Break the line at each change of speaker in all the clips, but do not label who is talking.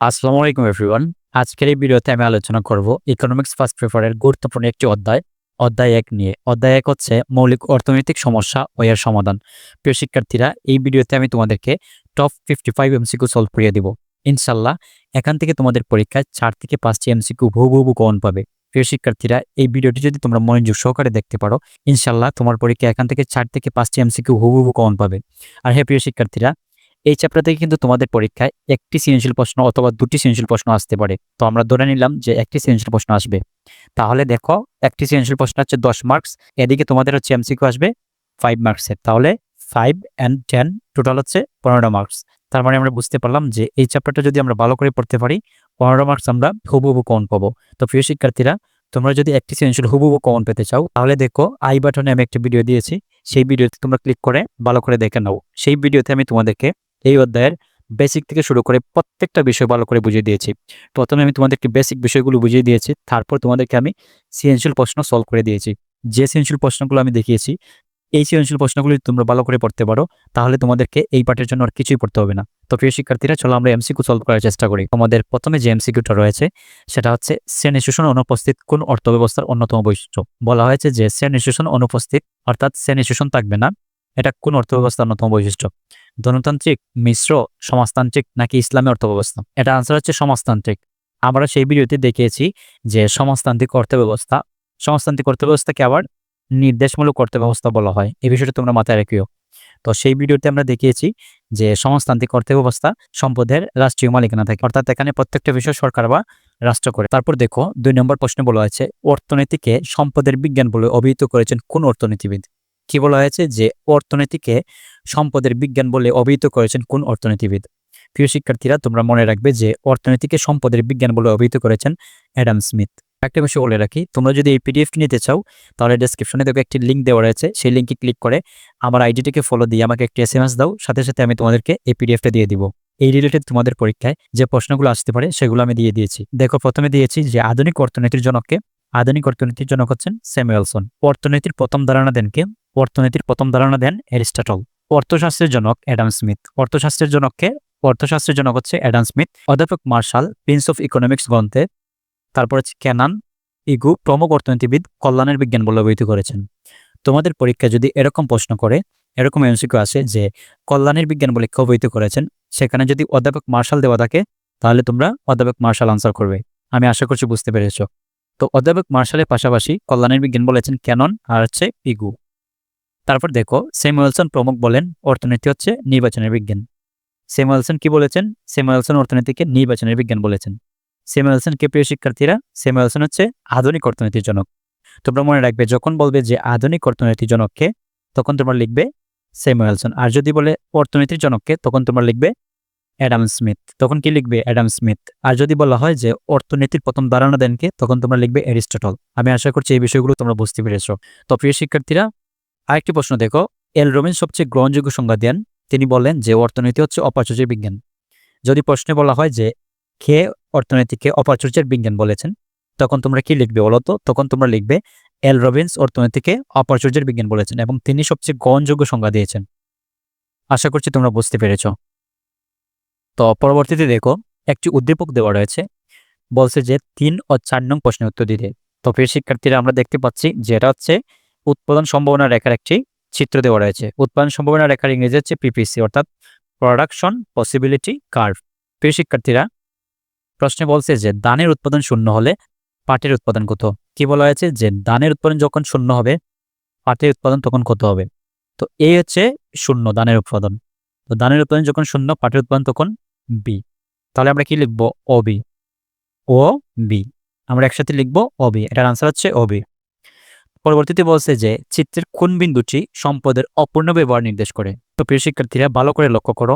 আসসালামু আলাইকুম এভরিওয়ান আজকের এই ভিডিওতে আমি আলোচনা করব ইকোনমিক্স ফার্স্ট পেপারের গুরুত্বপূর্ণ একটি অধ্যায়। অধ্যায় এক নিয়ে। অধ্যায় এক হচ্ছে মৌলিক অর্থনৈতিক সমস্যা ও এর সমাধান। প্রিয় শিক্ষার্থীরা, এই ভিডিওতে আমি তোমাদেরকে top fifty five MCQ solve করিয়ে দিব। ইনশাল্লাহ এখান থেকে তোমাদের পরীক্ষায় চার থেকে পাঁচটি এমসিকিউ বহু বহু কমন পাবে। প্রিয় শিক্ষার্থীরা, এই ভিডিওটি যদি তোমরা মনোযোগ সহকারে দেখতে পারো ইনশাল্লাহ তোমার পরীক্ষা এখান থেকে চার থেকে পাঁচটি এমসিকিউ হুবহু হুবহু কমন পাবে। আর হ্যাঁ প্রিয় শিক্ষার্থীরা এই চ্যাপ্টার থেকে কিন্তু তোমাদের পরীক্ষায় একটি সৃজনশীল প্রশ্ন অথবা দুটি সৃজনশীল প্রশ্ন আসতে পারে। তো আমরা ধরে নিলাম যে একটি সৃজনশীল প্রশ্ন আসবে। তাহলে দেখো, একটি সৃজনশীল প্রশ্ন হচ্ছে দশ মার্কস এদিকে তোমাদের হচ্ছে এমসিকিউ আসবে ফাইভ মার্কসের তাহলে ফাইভ অ্যান্ড টেন টোটাল হচ্ছে পনেরো মার্কস তার মানে আমরা বুঝতে পারলাম যে এই চ্যাপ্টারটা যদি আমরা ভালো করে পড়তে পারি, পনেরো মার্কস আমরা হুবহু কমন পাবো। তো প্রিয় শিক্ষার্থীরা, তোমরা যদি একটি সৃজনশীল হুবহু কমন পেতে চাও, তাহলে দেখো আই বাটনে আমি একটা ভিডিও দিয়েছি। সেই ভিডিওতে তোমরা ক্লিক করে ভালো করে দেখে নাও। সেই ভিডিওতে আমি তোমাদেরকে এই অধ্যায়ের বেসিক থেকে শুরু করে প্রত্যেকটা বিষয় ভালো করে বুঝিয়ে দিয়েছি। প্রথমে আমি তোমাদেরকে বেসিক বিষয়গুলো বুঝিয়ে দিয়েছি, তারপর তোমাদেরকে আমি সৃজনশীল প্রশ্ন সলভ করে দিয়েছি। যে সৃজনশীল প্রশ্নগুলো আমি দেখিয়েছি, এই সৃজনশীল প্রশ্নগুলি তোমরা ভালো করে পড়তে পারো, তাহলে তোমাদেরকে এই পাঠের জন্য আর কিছুই পড়তে হবে না। তো প্রিয় শিক্ষার্থীরা, চলো আমরা এমসিকিউ সলভ করার চেষ্টা করি। আমাদের প্রথমে যে এমসিকিউটা রয়েছে, সেটা হচ্ছে শ্রেণি শোষণ অনুপস্থিত কোন অর্থব্যবস্থার অন্যতম বৈশিষ্ট্য? বলা হয়েছে যে শ্রেণি শোষণ অনুপস্থিত, অর্থাৎ শ্রেণি শোষণ থাকবে না, এটা কোন অর্থব্যবস্থার অন্যতম বৈশিষ্ট্য? ধনতান্ত্রিক, মিশ্র, সমাজতান্ত্রিক নাকি ইসলামী অর্থব্যবস্থা? এটা আনসার হচ্ছে সমাজতান্ত্রিক। আমরা সেই ভিডিওতে দেখিয়েছি যে সমাজতান্ত্রিক অর্থব্যবস্থা, সমাজতান্ত্রিক অর্থব্যবস্থাকে আবার নির্দেশমূলক অর্থব্যবস্থা বলা হয়। এই বিষয়টা তোমরা মাথায় রেখিও। তো সেই ভিডিওতে আমরা দেখিয়েছি যে সমাজতান্ত্রিক অর্থব্যবস্থা সম্পদের রাষ্ট্রীয় মালিকানা থাকে, অর্থাৎ এখানে প্রত্যেকটা বিষয় সরকার বা রাষ্ট্র করে। তারপর দেখো, দুই নম্বর প্রশ্নে বলা হয়েছে, অর্থনীতিকে সম্পদের বিজ্ঞান বলে অভিহিত করেছেন কোন অর্থনীতিবিদ? কি বলা হয়েছে যে অর্থনীতিকে সম্পদের বিজ্ঞান বলে অভিহিত করেছেন কোন অর্থনীতিবিদ? প্রিয় শিক্ষার্থীরা, তোমরা মনে রাখবে যে অর্থনীতিকে সম্পদের বিজ্ঞান বলে অভিহিত করেছেন অ্যাডাম স্মিথ। একটা বিষয় বলে রাখি, তোমরা যদি এই পিডিএফটি নিতে চাও, তাহলে ডেসক্রিপশনে দেখো একটি লিঙ্ক দেওয়া রয়েছে, সেই লিঙ্কে ক্লিক করে আমার আইডিটিকে ফলো দিয়ে আমাকে একটি এস এম এস দাও, সাথে সাথে আমি তোমাদেরকে এই পিডিএফটা দিয়ে দিব। এই রিলেটেড তোমাদের পরীক্ষায় যে প্রশ্নগুলো আসতে পারে, সেগুলো আমি দিয়ে দিয়েছি। দেখো, প্রথমে দিয়েছি যে আধুনিক অর্থনীতির জনককে আধুনিক অর্থনীতির জনক হচ্ছেন স্যামুয়েলসন। অর্থনীতির প্রথম ধারণা দেন কে? অর্থনীতির প্রথম ধারণা দেন অ্যারিস্টটল। অর্থশাস্ত্রের জনক অ্যাডাম স্মিথ। অর্থশাস্ত্রের জনককে অর্থশাস্ত্রের জনক হচ্ছে অ্যাডাম স্মিথ, অধ্যাপক মার্শাল, প্রিন্স অফ ইকোনমিক্স গ্রন্থে। তারপর হচ্ছে ক্যানান ইগু, প্রমুখ অর্থনীতিবিদ, কল্যাণের বিজ্ঞান বলে অভিহিত করেছেন। তোমাদের পরীক্ষা যদি এরকম প্রশ্ন করে, এরকম এমসিকিউ আসে যে কল্যাণের বিজ্ঞান বলে কে অভিহিত করেছেন, সেখানে যদি অধ্যাপক মার্শাল দেওয়া থাকে, তাহলে তোমরা অধ্যাপক মার্শাল আনসার করবে। আমি আশা করছি বুঝতে পেরেছ। তো অধ্যাপক মার্শালের পাশাপাশি কল্যাণের বিজ্ঞান বলেছেন ক্যানন আর হচ্ছে ইগু। তারপর দেখো স্যামুয়েলসন প্রমুখ বলেন, অর্থনীতি হচ্ছে নির্বাচনের বিজ্ঞান। স্যামুয়েলসন কি বলেছেন? স্যামুয়েলসন অর্থনীতিকে নির্বাচনের বিজ্ঞান বলেছেন। স্যামুয়েলসন কে প্রিয় শিক্ষার্থীরা? স্যামুয়েলসন হচ্ছে আধুনিক অর্থনীতির জনক। তোমরা মনে রাখবে, যখন বলবে যে আধুনিক অর্থনীতির জনককে, তখন তোমরা লিখবে স্যামুয়েলসন আর যদি বলে অর্থনীতির জনককে, তখন তোমরা লিখবে অ্যাডাম স্মিথ তখন কি লিখবে? অ্যাডাম স্মিথ আর যদি বলা হয় যে অর্থনীতির প্রথম ধারণা দেনকে, তখন তোমরা লিখবে অ্যারিস্টটল আমি আশা করছি এই বিষয়গুলো তোমরা বুঝতে পেরেছ। তো প্রিয় শিক্ষার্থীরা আরেকটি প্রশ্ন দেখো। এল রবিন সবচেয়ে গ্রহণযোগ্য সংজ্ঞা দেন। তিনি বলেন যে, অর্থনীতি হচ্ছে অপাচর্যের বিজ্ঞান। যদি প্রশ্নে বলা হয় যে, কে অর্থনীতিকে অপাচর্যের বিজ্ঞান বলেছেন, তখন তোমরা কি লিখবে বলো তো? তখন তোমরা লিখবে, এল রবিন্স অর্থনীতিকে অপাচর্যের বিজ্ঞান বলেছেন এবং তিনি সবচেয়ে গ্রহণযোগ্য সংজ্ঞা দিয়েছেন। আশা করছি তোমরা বুঝতে পেরেছ। তো পরবর্তীতে দেখো, একটি উদ্দীপক দেওয়া রয়েছে। বলছে যে, তিন ও চার নং প্রশ্নের উত্তর দিতে। তো প্রিয় শিক্ষার্থীরা, আমরা দেখতে পাচ্ছি যে, এটা হচ্ছে উৎপাদন সম্ভাবনা রেখার একটি চিত্র দেওয়া রয়েছে। উৎপাদন সম্ভাবনা রেখার ইংরেজি হচ্ছে পিপিসি অর্থাৎ প্রোডাকশন পসিবিলিটি কার্ভ প্রিয় শিক্ষার্থীরা, প্রশ্নে বলছে যে দানের উৎপাদন শূন্য হলে পাটের উৎপাদন কত? কি বলা হয়েছে? যে দানের উৎপাদন যখন শূন্য হবে, পাটের উৎপাদন তখন কত হবে? তো এই হচ্ছে শূন্য দানের উৎপাদন। তো দানের উৎপাদন যখন শূন্য, পাটের উৎপাদন তখন বি তাহলে আমরা কি লিখব? ও বি ও বি আমরা একসাথে লিখব ও বি এটার আনসার হচ্ছে ও বি পরবর্তীতে বলছে যে, চিত্রের কোন বিন্দুটি সম্পদের অপূর্ণ ব্যবহার নির্দেশ করে? তো প্রিয় শিক্ষার্থীরা, ভালো করে লক্ষ্য করো।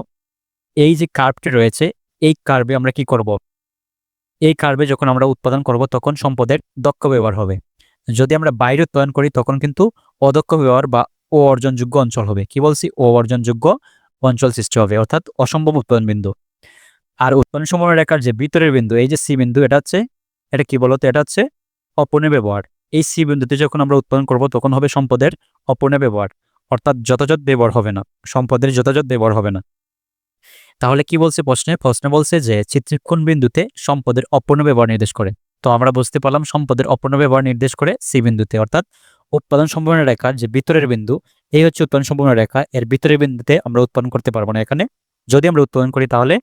এই যে কার্ভটি রয়েছে, এই কার্ভে আমরা কি করব? এই কার্ভে যখন আমরা উৎপাদন করব, তখন সম্পদের দক্ষ ব্যবহার হবে। যদি আমরা বাইরে উৎপাদন করি, তখন কিন্তু অদক্ষ ব্যবহার বা ও অর্জনযোগ্য অঞ্চল হবে। কি বলছি? ও অর্জনযোগ্য অঞ্চল সৃষ্টি হবে, অর্থাৎ অসম্ভব উৎপাদন বিন্দু। আর উৎপাদন সময় রেখার যে ভিতরের বিন্দু, এই যে সি বিন্দু, এটা হচ্ছে, এটা কি বলতো? এটা হচ্ছে অপূর্ণ ব্যবহার। এই সি বিন্দুতে যখন আমরা উৎপাদন করব, তখন হবে সম্পদের অপূর্ণ ব্যবহার। অর্থাৎ যথাযথ ব্যবহার হবে না। সম্পদের যথাযথ ব্যবহার হবে না। তাহলে কি বলছে প্রশ্নে? প্রশ্নে বলছে যে চিত্রের কোন বিন্দুতে সম্পদের অপূর্ণ ব্যবহার নির্দেশ করে। তো আমরা বুঝতে পারলাম সম্পদের অপূর্ণ ব্যবহার নির্দেশ করে সি বিন্দুতে। অর্থাৎ উৎপাদন সম্ভাবনা রেখার যে ভিতরের বিন্দু, এই হচ্ছে উৎপাদন সম্ভাবনা রেখা। এর ভিতরের বিন্দুতে আমরা উৎপাদন করতে পারব না এখানে। যদি আমরা উৎপাদন করি তাহলে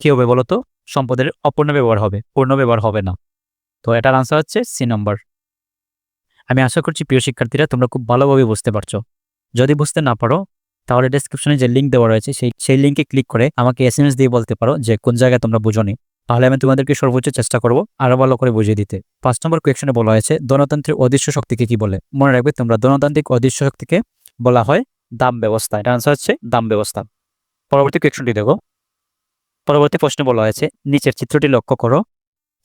কি হবে বলতো? সম্পদের অপূর্ণ ব্যবহার হবে, পূর্ণ ব্যবহার হবে না। তো এটার আনসার হচ্ছে সি নম্বর আমি আশা করছি প্রিয় শিক্ষার্থীরা, তোমরা খুব ভালোভাবে বুঝতে পারছ। যদি বুঝতে না পারো, তাহলে ডেসক্রিপশনে যে লিঙ্ক দেওয়া রয়েছে, সেই সেই লিঙ্কে ক্লিক করে আমাকে এস দিয়ে বলতে পারো যে কোন জায়গায় তোমরা বুঝোনি। তাহলে আমি তোমাদেরকে সর্বোচ্চ চেষ্টা করব আরও ভালো করে বুঝিয়ে দিতে। পাঁচ নম্বর কোয়েকশনে বলা হয়েছে ধনতান্ত্রিক অদৃশ্য শক্তিকে কি বলে? মনে রাখবে, তোমরা ধনতান্ত্রিক অদৃশ্য শক্তিকে বলা হয় দাম ব্যবস্থা। এটা আনসার হচ্ছে দাম ব্যবস্থা। পরবর্তী কোয়েকশনটি দেখো। পরবর্তী প্রশ্নে বলা হয়েছে, নিচের চিত্রটি লক্ষ্য করো।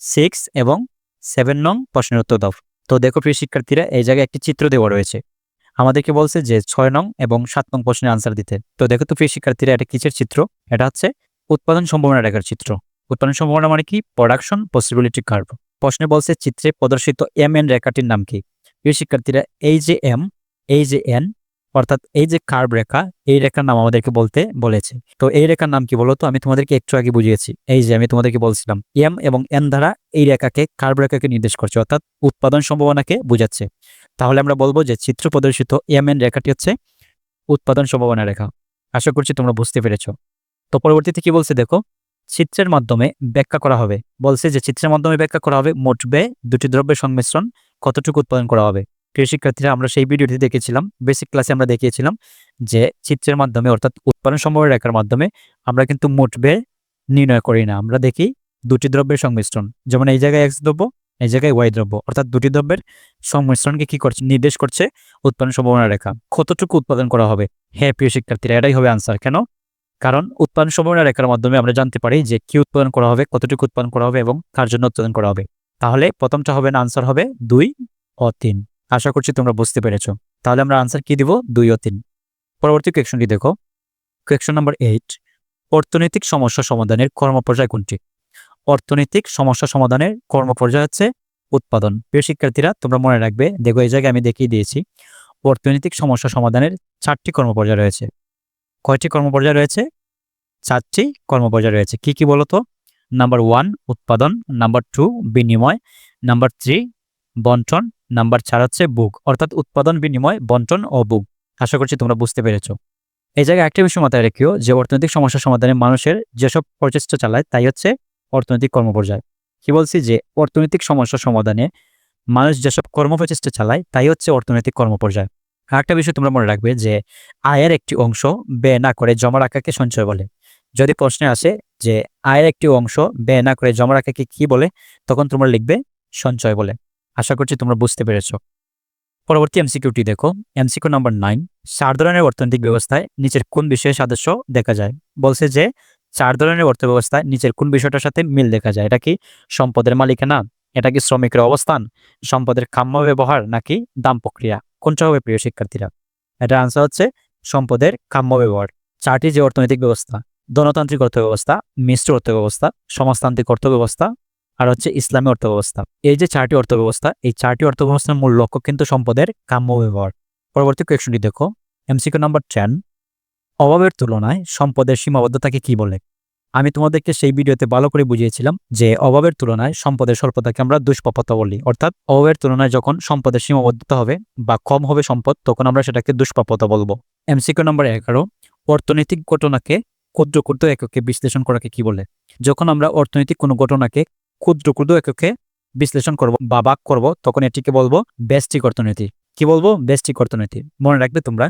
সিক্স এবং সেভেন নং প্রশ্নের উত্তর দাও। তো দেখো প্রিয় শিক্ষার্থীরা, এই জায়গায় একটি চিত্র দেওয়া রয়েছে। আমাদেরকে বলছে যে ছয় নং এবং সাত নং প্রশ্নের আনসার দিতে। তো দেখো তো প্রিয় শিক্ষার্থীরা, এটা কিসের চিত্র? এটা হচ্ছে উৎপাদন সম্ভাবনা রেখার চিত্র। উৎপাদন সম্ভাবনা মানে কি? প্রোডাকশন পসিবিলিটি কার্ভ প্রশ্নে বলছে চিত্রে প্রদর্শিত এম এন রেখাটির নাম কি? প্রিয় শিক্ষার্থীরা, এই যে এম এই যে এন অর্থাৎ এই যে কার্ভ রেখা, এই রেখার নাম আমাদেরকে বলতে বলেছে। তো এই রেখার নাম কি বলতো? আমি তোমাদেরকে একটু আগে বুঝিয়েছি। এই যে আমি তোমাদেরকে বলছিলাম এম এবং এন দ্বারা এই রেখাকে কার্ভ রেখাকে নির্দেশ করছে, অর্থাৎ উৎপাদন সম্ভাবনাকে বোঝাচ্ছে। তাহলে আমরা বলব যে চিত্র প্রদর্শিত এম এন রেখাটি হচ্ছে উৎপাদন সম্ভাবনা রেখা। আশা করছি তোমরা বুঝতে পেরেছ। তো পরবর্তীতে কি বলছে দেখো? চিত্রের মাধ্যমে ব্যাখ্যা করা হবে। বলছে যে চিত্রের মাধ্যমে ব্যাখ্যা করা হবে মোট ব্যয়, দুটি দ্রব্যের সংমিশ্রণ কতটুকু উৎপাদন করা হবে? প্রিয় শিক্ষার্থীরা আমরা সেই ভিডিওটি দেখেছিলাম বেসিক ক্লাসে আমরা দেখিয়েছিলাম যে চিত্রের মাধ্যমে অর্থাৎ উৎপাদন সম্ভাবনা রেখার মাধ্যমে আমরা কিন্তু মোট ব্যয় নির্ণয় করি না। আমরা দেখি দুটি দ্রব্যের সংমিশ্রণ, যেমন এই জায়গায় এক্স দ্রব্য, এই জায়গায় ওয়াই দ্রব্য। অর্থাৎ দুটি দ্রব্যের সংমিশ্রণকে কি করছে, নির্দেশ করছে উৎপাদন সম্ভাবনা রেখা। কতটুকু উৎপাদন করা হবে? হ্যাঁ প্রিয় শিক্ষার্থীরা, এটাই হবে আনসার কেন? কারণ উৎপাদন সম্ভাবনা রেখার মাধ্যমে আমরা জানতে পারি যে কি উৎপাদন করা হবে, কতটুকু উৎপাদন করা হবে এবং কার জন্য উৎপাদন করা হবে। তাহলে প্রথমটা হবে না আনসার হবে দুই ও তিন। আশা করছি তোমরা বুঝতে পেরেছ। তাহলে আমরা আনসার কি দিব? দুই ও তিন। পরবর্তী কোয়েকশনটি দেখো। কোয়েকশন নাম্বার এইট অর্থনৈতিক সমস্যা সমাধানের কর্মপর্যায় কোনটি? অর্থনৈতিক সমস্যা সমাধানের কর্মপর্যায় হচ্ছে উৎপাদন। প্রিয় শিক্ষার্থীরা, তোমরা মনে রাখবে, দেখো এই জায়গায় আমি দেখিয়ে দিয়েছি, অর্থনৈতিক সমস্যা সমাধানের চারটি কর্মপর্যায় রয়েছে। কয়টি কর্মপর্যায় রয়েছে? চারটি কর্মপর্যায় রয়েছে। কি কি বলতো নাম্বার ওয়ান উৎপাদন। নাম্বার টু বিনিময়। নাম্বার থ্রি বন্টন। নাম্বার চার হচ্ছে বুক, অর্থাৎ উৎপাদন, বিনিময়, বন্টন ও বুক। আশা করছি তোমরা বুঝতে পেরেছ। এই জায়গায় একটা বিষয় মাথায় রেখেও যে অর্থনৈতিক সমস্যা সমাধানে মানুষের যেসব প্রচেষ্টা চালায়, তাই হচ্ছে অর্থনৈতিক কর্মপর্যায়। কি বলছি যে অর্থনৈতিক সমস্যা সমাধানে মানুষ যেসব কর্মপ্রচেষ্টা চালায়, তাই হচ্ছে অর্থনৈতিক কর্মপর্যায়। আরেকটা বিষয় তোমরা মনে রাখবে যে আয়ের একটি অংশ ব্যয় না করে জমা রাখাকে সঞ্চয় বলে। যদি প্রশ্নে আসে যে আয়ের একটি অংশ ব্যয় না করে জমা রাখাকে কি বলে, তখন তোমরা লিখবে সঞ্চয় বলে। আশা করছি তোমরা বুঝতে পেরেছ। পরবর্তী এমসিকিউটি দেখো। এমসিকিউ নাম্বার নাইন চার ধরনের অর্থনৈতিক ব্যবস্থায় নিচের কোন বিষয়ে সাদৃশ্য দেখা যায়? বলছে যে, চার ধরনের অর্থ ব্যবস্থায় নিচের কোন বিষয়টার সাথে মিল দেখা যায়? এটা কি সম্পদের মালিকানা? এটা কি শ্রমিকের অবস্থান? সম্পদের কাম্য ব্যবহার? নাকি দাম প্রক্রিয়া? কোনটা হবে প্রিয় শিক্ষার্থীরা? এটা আনসার হচ্ছে সম্পদের কাম্য ব্যবহার। চারটি যে অর্থনৈতিক ব্যবস্থা, গণতান্ত্রিক অর্থব্যবস্থা, মিশ্র অর্থব্যবস্থা, সমাজতান্ত্রিক অর্থ ব্যবস্থা আর হচ্ছে ইসলামী অর্থ ব্যবস্থা এই যে চারটি অর্থ ব্যবস্থা এই চারটি অর্থ ব্যবস্থার মূল লক্ষ্য কিন্তু সম্পদের কাম্য ব্যবহার। পরবর্তী কোয়েকশনটি দেখো। এমসিকিউ নাম্বার টেন অভাবের তুলনায় সম্পদের সীমাবদ্ধতাকে কি বলে? আমি তোমাদেরকে সেই ভিডিওতে ভালো করে বুঝিয়েছিলাম যে অভাবের তুলনায় সম্পদের স্বল্পতাকে আমরা দুষ্প্রাপ্যতা বলি। অর্থাৎ অভাবের তুলনায় যখন সম্পদের সীমাবদ্ধতা হবে বা কম হবে সম্পদ, তখন আমরা সেটাকে দুষ্প্রাপ্যতা বলব। এমসিকিউ নম্বর এগারো, অর্থনৈতিক ঘটনাকে ক্ষুদ্র ক্ষুদ্র এককে বিশ্লেষণ করাকে কি বলে? যখন আমরা অর্থনৈতিক কোনো ঘটনাকে ক্ষুদ্র ক্ষুদ্র এককে বিশ্লেষণ করব বা বাক করব, তখন এটিকে বলব ব্যষ্টিক অর্থনীতি। কি বলব? ব্যষ্টিক অর্থনীতি। মনে রাখবে তোমরা,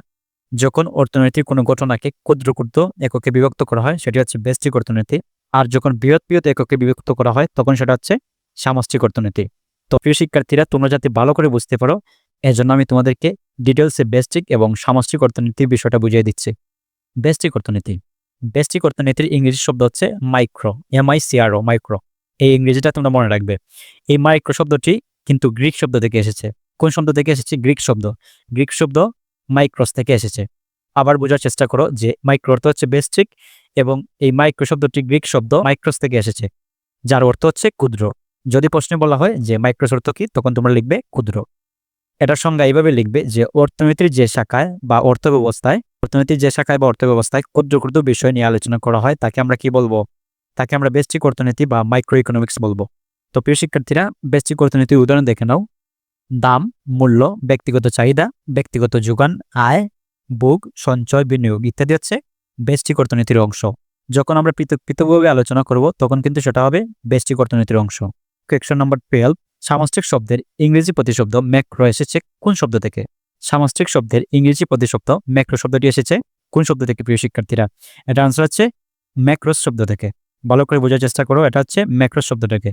যখন অর্থনৈতিক কোনো ঘটনাকে ক্ষুদ্র ক্ষুদ্র এককে বিভক্ত করা হয়, সেটি হচ্ছে ব্যষ্টিক অর্থনীতি, আর যখন বৃহৎ বৃহৎ এককে বিভক্ত করা হয়, তখন সেটা হচ্ছে সামষ্টিক অর্থনীতি। তো প্রিয় শিক্ষার্থীরা, তোমরা যাতে ভালো করে বুঝতে পারো, এজন্য আমি তোমাদেরকে ডিটেলসে বেস্টিক এবং সামষ্টিক অর্থনীতির বিষয়টা বুঝিয়ে দিচ্ছি। বেস্টিক অর্থনীতি। বেস্টিক অর্থনীতির ইংরেজি শব্দ হচ্ছে micro M I C R O micro. এই ইংরেজিটা তোমরা মনে রাখবে। এই মাইক্রো শব্দটি কিন্তু গ্রিক শব্দ থেকে এসেছে। কোন শব্দ থেকে এসেছে? গ্রিক শব্দ। গ্রিক শব্দ মাইক্রোস থেকে এসেছে। আবার বোঝার চেষ্টা করো যে মাইক্রো অর্থ হচ্ছে বেস্টিক এবং এই মাইক্রো শব্দটি গ্রিক শব্দ মাইক্রোস থেকে এসেছে, যার অর্থ হচ্ছে ক্ষুদ্র। যদি প্রশ্নে বলা হয় যে মাইক্রোস অর্থ কি, তখন তোমরা লিখবে ক্ষুদ্র। এটার সংজ্ঞা এইভাবে লিখবে যে অর্থনীতির যে শাখায় বা অর্থ ব্যবস্থায় অর্থনীতির যে শাখায় বা অর্থব্যবস্থায় ক্ষুদ্র ক্ষুদ্র বিষয় নিয়ে আলোচনা করা হয়, তাকে আমরা কি বলব? তাকে আমরা বেস্টিক অর্থনীতি বা মাইক্রো ইকোনমিক্স বলব। তো প্রিয় শিক্ষার্থীরা বেস্টিক অর্থনীতির উদাহরণ দেখে নাও। দাম, মূল্য, ব্যক্তিগত চাহিদা, ব্যক্তিগত যোগান, আয়, ভোগ, সঞ্চয়, বিনিয়োগ ইত্যাদি হচ্ছে বেস্টিক অর্থনীতির অংশ। যখন আমরা পৃথক, পৃথকভাবে আলোচনা করব, তখন কিন্তু সেটা হবে বেস্টিক অর্থনীতির অংশ। কোয়েকশন নম্বর টুয়েলভ সামষ্টিক শব্দের ইংরেজি প্রতিশব্দ ম্যাক্রো এসেছে কোন শব্দ থেকে? সামষ্টিক শব্দের ইংরেজি প্রতিশব্দ ম্যাক্রো শব্দটি এসেছে কোন শব্দ থেকে, প্রিয় শিক্ষার্থীরা? এটা আনসার হচ্ছে ম্যাক্রোস শব্দ থেকে। ভালো করে বোঝার চেষ্টা করো। এটা হচ্ছে ম্যাক্রো শব্দ থেকে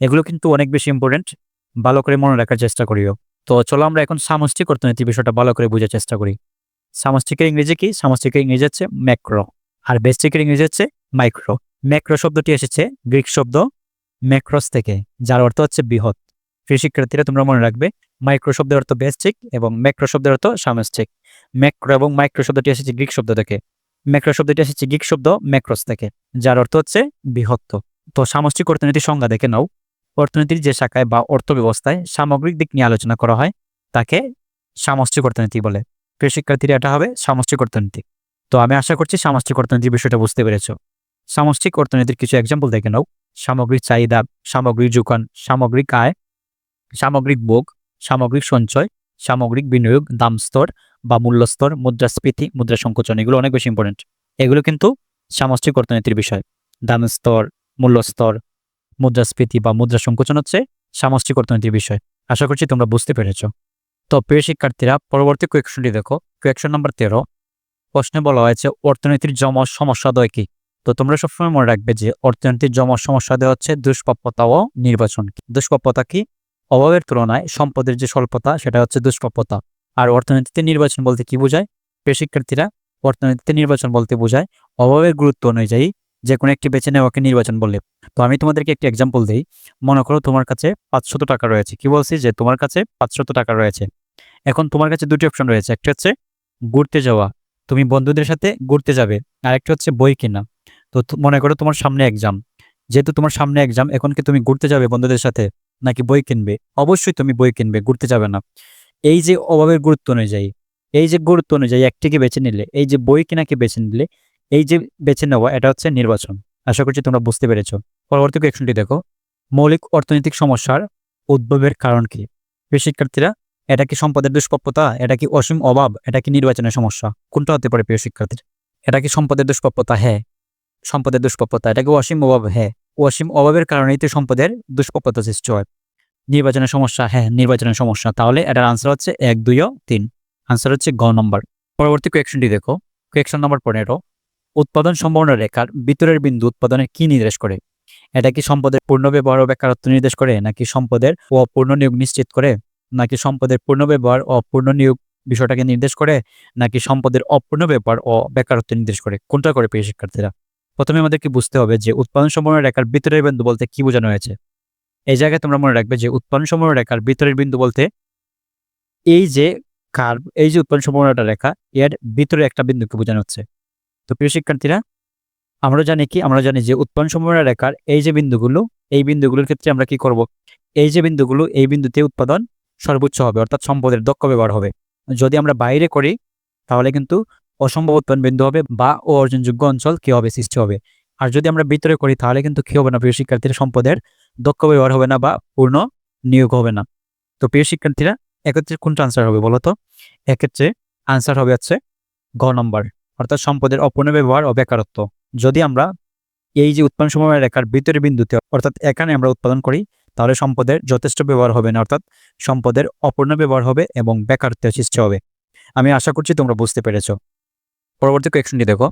এগুলো কিন্তু অনেক বেশি ইম্পর্টেন্ট ভালো করে মনে রাখার চেষ্টা করিও। তো চলো আমরা এখন সামষ্টিক অর্থনীতি বিষয়টা ভালো করে বোঝার চেষ্টা করি। সামষ্টিকের ইংরেজি কি? সামষ্টিকের ইংরেজি হচ্ছে ম্যাক্রো। আর বেস্টিকের ইংরেজি হচ্ছে মাইক্রো। ম্যাক্রো শব্দটি এসেছে গ্রিক শব্দ ম্যাক্রোস থেকে, যার অর্থ হচ্ছে বৃহৎ। শিক্ষার্থীরা, তোমরা মনে রাখবে, মাইক্রো শব্দের অর্থ বেস্টিক এবং ম্যাক্রো শব্দের অর্থ সামষ্টিক। ম্যাক্রো এবং মাইক্রো শব্দটি এসেছে গ্রিক শব্দ থেকে। ম্যাক্রো শব্দটি এসেছে গিক শব্দ ম্যাক্রোস থেকে, যার অর্থ হচ্ছে বৃহত্ত। তো সামষ্টিক অর্থনীতির সংজ্ঞা দেখে নাও। অর্থনীতির যে শাখায় বা অর্থ ব্যবস্থায় সামগ্রিক দিক নিয়ে আলোচনা করা হয়, তাকে সামষ্টিক অর্থনীতি বলে। প্রিয় শিক্ষার্থীরা, এটা হবে সামষ্টিক অর্থনীতি। তো আমি আশা করছি সামষ্টিক অর্থনীতির বিষয়টা বুঝতে পেরেছ। সামষ্টিক অর্থনীতির কিছু এক্সাম্পল দেখে নাও। সামগ্রিক চাহিদা, সামগ্রিক যোগান, সামগ্রিক আয়, সামগ্রিক ভোগ, সামগ্রিক সঞ্চয়, সামগ্রিক বিনিয়োগ, দাম স্তর বা মূল্যস্তর, মুদ্রাস্ফীতি মুদ্রা সংকোচন এগুলো অনেক বেশি ইম্পর্টেন্ট এগুলো কিন্তু সামষ্টিক অর্থনীতির বিষয়। দাম স্তর, মূল্যস্তর, মুদ্রাস্ফীতি বা মুদ্রা সংকোচন হচ্ছে সামষ্টিক অর্থনীতির বিষয়। আশা করছি তোমরা বুঝতে পেরেছ। তো প্রিয় শিক্ষার্থীরা, পরবর্তী কোয়েকশনটি দেখো। কোয়েকশন নাম্বার তেরো। প্রশ্নে বলা হয়েছে, অর্থনীতির জম সমস্যাদয় কি? তো তোমরা সবসময় মনে রাখবে যে, অর্থনীতির জম সমস্যাদয় হচ্ছে দুষ্প্রাপ্যতা ও নির্বাচন। দুষ্প্রাপ্যতা কি? অভাবের তুলনায় সম্পদের যে স্বল্পতা, সেটা হচ্ছে দুষ্প্রাপ্যতা। আর অর্থনীতিতে নির্বাচন বলতে কি বোঝায়? শিক্ষার্থীরা অর্থনীতিতে নির্বাচন বলতে বোঝায় অভাবের গুরুত্ব অনুযায়ী যে কোনো একটি বেছে নেওয়াকে নির্বাচন বললে তো আমি তোমাদেরকে একটি এক্সাম্পল দিই। মনে করো তোমার কাছে পাঁচশত টাকা রয়েছে। কি বলছি? যে তোমার কাছে পাঁচশত টাকা রয়েছে। এখন তোমার কাছে দুটি অপশন রয়েছে। একটা হচ্ছে ঘুরতে যাওয়া। তুমি বন্ধুদের সাথে ঘুরতে যাবে। আর একটা হচ্ছে বই কেনা। তো মনে করো তোমার সামনে এক্সাম যেহেতু তোমার সামনে এক্সাম এখন কি তুমি ঘুরতে যাবে বন্ধুদের সাথে? নাকি বই কিনবে? অবশ্যই তুমি বই কিনবে, ঘুরতে যাবে না। এই যে অভাবের গুরুত্ব অনুযায়ী, এই যে গুরুত্ব অনুযায়ী একটিকে বেছে নিলে, এই যে বই কেনাকে বেছে নিলে, এই যে বেছে নেওয়া, এটা হচ্ছে নির্বাচন। আশা করছি তোমরা বুঝতে পেরেছ। পরবর্তী কোয়েকশনটি দেখো। মৌলিক অর্থনৈতিক সমস্যার উদ্ভবের কারণ কি? শিক্ষার্থীরা, এটা কি সম্পদের দুষ্প্রাপ্যতা? এটা কি অসীম অভাব? এটা কি নির্বাচনের সমস্যা? কোনটা হতে পারে, প্রিয় শিক্ষার্থীর? এটা কি সম্পদের দুষ্প্রাপ্যতা? হ্যাঁ। সম্পদের দুষ্প্রাপ্যতা, এটা কি অসীম অভাব? হ্যাঁ। অসীম অভাবের কারণেই তো সম্পদের দুষ্প্রাপ্যতা সৃষ্টি হয়। নির্বাচনের সমস্যা হ্যাঁ নির্বাচনের সমস্যা। তাহলে এটার আনসার হচ্ছে এক, দুই ও তিন। আনসার হচ্ছে গ নম্বর পরবর্তী কোয়েকশনটি দেখো। কোয়েকশন নম্বর পনেরো। উৎপাদন সম্ভাবনা রেখার ভিতরের বিন্দু উৎপাদনে কি নির্দেশ করে? এটা কি সম্পদের পূর্ণ ব্যবহার ও বেকারত্ব নির্দেশ করে, নাকি সম্পদের ও অপূর্ণ নিয়োগ নিশ্চিত করে? নাকি সম্পদের পূর্ণ ব্যবহার ও পূর্ণ নিয়োগ বিষয়টাকে নির্দেশ করে, নাকি সম্পদের অপূর্ণ ব্যবহার ও বেকারত্ব নির্দেশ করে? কোনটা করে প্রিয় শিক্ষার্থীরা? প্রথমে আমাদেরকে বুঝতে হবে যে উৎপাদন সম্ভাবনা রেখার ভিতরের বিন্দু বলতে কি বোঝানো হয়েছে। এই জায়গায় তোমরা মনে রাখবে যে উৎপাদন সম্ভাবনা রেখার ভিতরের বিন্দু বলতে এই যে কার্ভ এই যে উৎপাদন সম্ভাবনাটা রেখা, এর ভিতরে একটা বিন্দুকে বোঝানো হচ্ছে। তো প্রিয় শিক্ষার্থীরা, আমরা জানি কি? আমরা জানি যে উৎপাদন সম্ভাবনা রেখার এই যে বিন্দুগুলো, এই বিন্দুগুলোর ক্ষেত্রে আমরা কি করব? এই যে বিন্দুগুলো, এই বিন্দুতে উৎপাদন সর্বোচ্চ হবে, অর্থাৎ সম্পদের দক্ষ ব্যবহার হবে। যদি আমরা বাইরে করি, তাহলে কিন্তু অসম্ভব উৎপাদন বিন্দু হবে বা ও অর্জনযোগ্য অঞ্চল কি হবে, সৃষ্টি হবে। আর যদি আমরা ভিতরে করি, তাহলে কিন্তু কি হবে না, প্রিয় শিক্ষার্থীরা, সম্পদের দক্ষ ব্যবহার হবে না বা পূর্ণ নিয়োগ হবে না। তো প্রিয় শিক্ষার্থীরা এক্ষেত্রে কোনটা আনসার হবে বলতো এক্ষেত্রে আনসার হবে হচ্ছে গ নম্বর অর্থাৎ সম্পদের অপূর্ণ ব্যবহার ও বেকারত্ব। যদি আমরা এই যে উৎপাদন সময় রেখার ভিতরের বিন্দুতে, অর্থাৎ এখানে আমরা উৎপাদন করি, তাহলে সম্পদের যথেষ্ট ব্যবহার হবে না, অর্থাৎ সম্পদের অপূর্ণ ব্যবহার হবে এবং বেকারত্বের সৃষ্টি হবে। আমি আশা করছি তোমরা বুঝতে পেরেছ। পরবর্তী কোয়েকশনটি দেখো।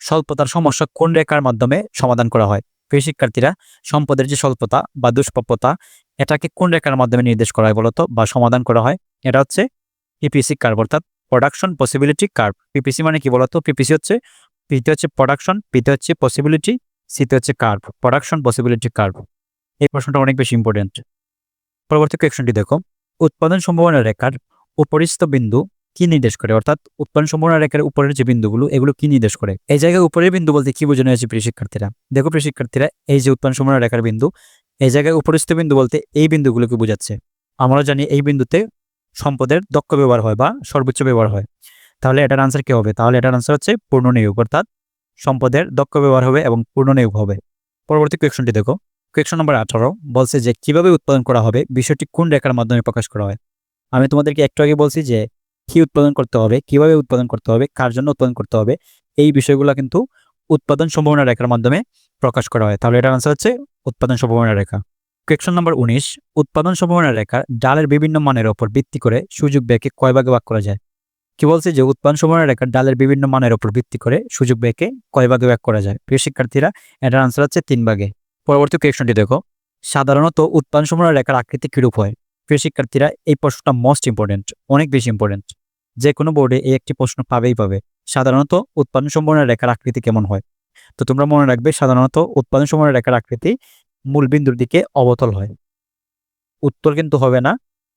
স্বল্পতার সমস্যা কোন রেখার মাধ্যমে সমাধান করা হয়? প্রিয় শিক্ষার্থীরা সম্পদের যে স্বল্পতা বা দুষ্প্রাপ্যতা, এটাকে কোন রেখার মাধ্যমে নির্দেশ করা হয় বলতো বা সমাধান করা হয়? এটা হচ্ছে পিপিসি কার্ভ অর্থাৎ প্রোডাকশন পসিবিলিটি কার্ভ পিপিসি মানে কি বলতো? পিপিসি হচ্ছে পিতে হচ্ছে প্রোডাকশন পিতে হচ্ছে পসিবিলিটি সিতে হচ্ছে কার্ভ প্রোডাকশন পসিবিলিটি কার্ভ এই প্রশ্নটা অনেক বেশি ইম্পর্টেন্ট পরবর্তী কোয়েকশনটি দেখো। উৎপাদন সম্ভাবনা রেখার উপরিস্থ বিন্দু কি নির্দেশ করে? অর্থাৎ উৎপাদন সম্ভাবনা রেখার উপরের যে বিন্দুগুলো, এগুলো কি নির্দেশ করে? এই জায়গায় উপরের বিন্দু বলতে কি বোঝানো হয়েছে প্রিয় শিক্ষার্থীরা? দেখো প্রিয় শিক্ষার্থীরা, এই যে উৎপাদন সম্ভাবনা রেখার বিন্দু, এই জায়গায় উপরিস্থ বিন্দু বলতে এই বিন্দুগুলোকে বোঝাচ্ছে। আমরা জানি এই বিন্দুতে সম্পদের দক্ষ ব্যবহার হয় বা সর্বোচ্চ ব্যবহার হয়। তাহলে এটার আনসার কি হবে? তাহলে এটার আনসার হচ্ছে পূর্ণ নিয়োগ, অর্থাৎ সম্পদের দক্ষ ব্যবহার হবে এবং পূর্ণ নিয়োগ হবে। পরবর্তী কোয়েকশনটি দেখো। কোয়েকশন নম্বর আঠারো বলছে যে কীভাবে উৎপাদন করা হবে? বিষয়টি কোন রেখার মাধ্যমে প্রকাশ করা হয়? আমি তোমাদেরকে একটু আগে বলছি যে কি উৎপাদন করতে হবে, কীভাবে উৎপাদন করতে হবে, কার জন্য উৎপাদন করতে হবে, এই বিষয়গুলো কিন্তু উৎপাদন সম্ভাবনা রেখার মাধ্যমে প্রকাশ করা হয়। তাহলে এটার আনসার হচ্ছে উৎপাদন সম্ভাবনা রেখা। কোয়েকশন নম্বর উনিশ, উৎপাদন সম্ভাবনা রেখা ডালের বিভিন্ন মানের ওপর ভিত্তি করে সুযোগ ব্যয়কে কয় ভাগে ভাগ করা যায়? কি বলছে যে উৎপাদন সম্ভাবনা রেখা ডালের বিভিন্ন মানের ওপর ভিত্তি করে সুযোগ ব্যয়কে কয় ভাগে ভাগ করা যায়? প্রিয় শিক্ষার্থীরা, এটার আনসার হচ্ছে তিন ভাগে। পরবর্তী কোয়েকশনটি দেখো। সাধারণত উৎপাদন সম্ভাবনা রেখার আকৃতি কিরূপ হয়? প্রিয় শিক্ষার্থীরা, এই প্রশ্নটা মোস্ট ইম্পর্টেন্ট অনেক বেশি ইম্পর্টেন্ট যে কোনো বোর্ডে এই একটি প্রশ্ন পাবেই পাবে। সাধারণত উৎপাদন সম্ভাবনা রেখার আকৃতি কেমন হয়? তো তোমরা মনে রাখবে, সাধারণত উৎপাদন সম্ভাবনা রেখার আকৃতি মূল বিন্দুর দিকে অবতল হয়। উত্তর কিন্তু হবে না,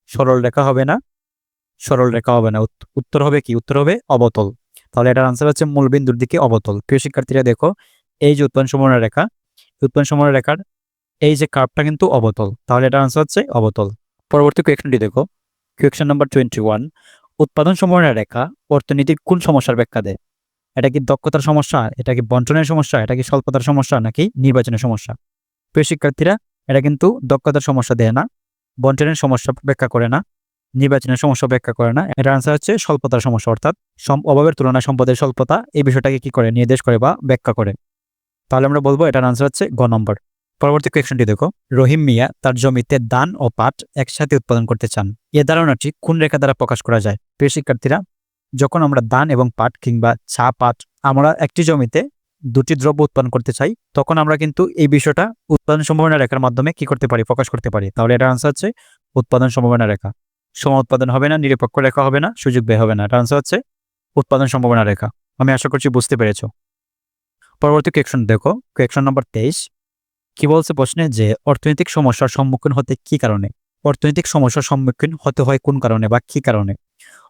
সরল রেখা হবে না, সরল রেখা হবে না। উত্তর হবে কি? উত্তর হবে অবতল। তাহলে এটার আনসার হচ্ছে মূল বিন্দুর দিকে অবতল। প্রিয় শিক্ষার্থীরা, দেখো, এই যে উৎপাদন সম্ভাবনা রেখা, উৎপাদন সম্ভাবনা রেখার এই যে কার্ভটা কিন্তু অবতল। তাহলে এটার আনসার হচ্ছে অবতল। পরবর্তী কোয়েকশনটি দেখো। কোয়েকশন নাম্বার টোয়েন্টি ওয়ান উৎপাদন সম্ভাবনা রেখা অর্থনীতির কোন সমস্যার ব্যাখ্যা দেয়? এটা কি দক্ষতার সমস্যা? এটা কি বন্টনের সমস্যা? এটা কি স্বল্পতার সমস্যা? নাকি নির্বাচনের সমস্যা? প্রিয় শিক্ষার্থীরা, এটা কিন্তু দক্ষতার সমস্যা দেয় না, বন্টনের সমস্যা ব্যাখ্যা করে না, নির্বাচনের সমস্যা ব্যাখ্যা করে না। এটার আনসার হচ্ছে স্বল্পতার সমস্যা, অর্থাৎ অভাবের তুলনায় সম্পদের স্বল্পতা এই বিষয়টাকে কি করে, নির্দেশ করে বা ব্যাখ্যা করে। তাহলে আমরা বলব এটার আনসার হচ্ছে গ নম্বর। পরবর্তী কোয়েকশনটি দেখো। রহিম মিয়া তার জমিতে ধান ও পাট একসাথে উৎপাদন করতে চান। এ ধারণাটি কোন রেখা দ্বারা প্রকাশ করা যায়? প্রিয় শিক্ষার্থীরা, যখন আমরা ধান এবং পাট কিংবা চা, পাট, আমরা একটি জমিতে দুটি দ্রব্য উৎপাদন করতে চাই, তখন আমরা কিন্তু এই বিষয়টা উৎপাদন সম্ভাবনা রেখার মাধ্যমে কি করতে পারি, প্রকাশ করতে পারি। তাহলে এটার আনসার হচ্ছে উৎপাদন সম্ভাবনা রেখা। সম উৎপাদন হবে না, নিরপেক্ষ রেখা হবে না, সুযোগ ব্যয় হবে না। এটার আনসার হচ্ছে উৎপাদন সম্ভাবনা রেখা। আমি আশা করছি বুঝতে পেরেছ। পরবর্তী কোয়েকশন দেখো। কোয়েকশন নম্বর তেইশ। কি বলছে প্রশ্নে? যে অর্থনৈতিক সমস্যার সম্মুখীন হতে কি কারণে? অর্থনৈতিক সমস্যার সম্মুখীন হতে হয় কোন কারণে বা কি কারণে?